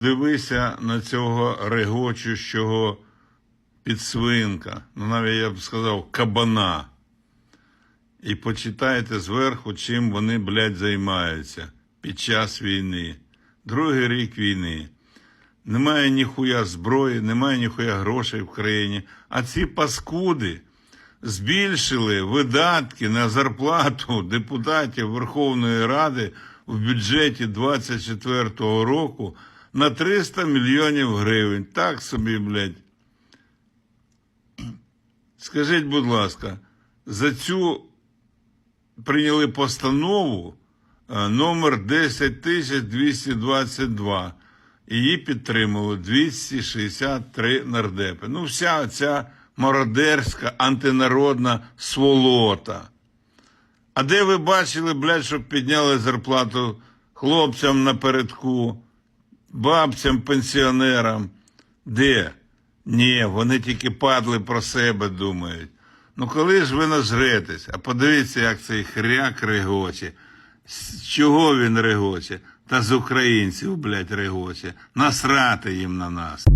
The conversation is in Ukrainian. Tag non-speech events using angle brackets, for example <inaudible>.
Дивися на цього регочущого підсвинка, ну навіть я б сказав, кабана. І почитайте зверху, чим вони, блядь, займаються під час війни. Другий рік війни. Немає ніхуя зброї, немає ніхуя грошей в країні. А ці паскуди збільшили видатки на зарплату <laughs> депутатів Верховної Ради в бюджеті 24-го року на 300 мільйонів гривень. Так собі, блядь. Скажіть, будь ласка, за цю прийняли постанову е, номер 10222. Її підтримали 263 нардепи. Ну, вся ця мародерська антинародна сволота. А де ви бачили, блядь, щоб підняли зарплату хлопцям напередку, бабцям, пенсіонерам? Де? Ні, вони тільки падли про себе думають. Ну коли ж ви нажретесь? А подивіться, як цей хряк регоче. З чого він регоче? Та з українців, блядь, регоче. Насрати їм на нас.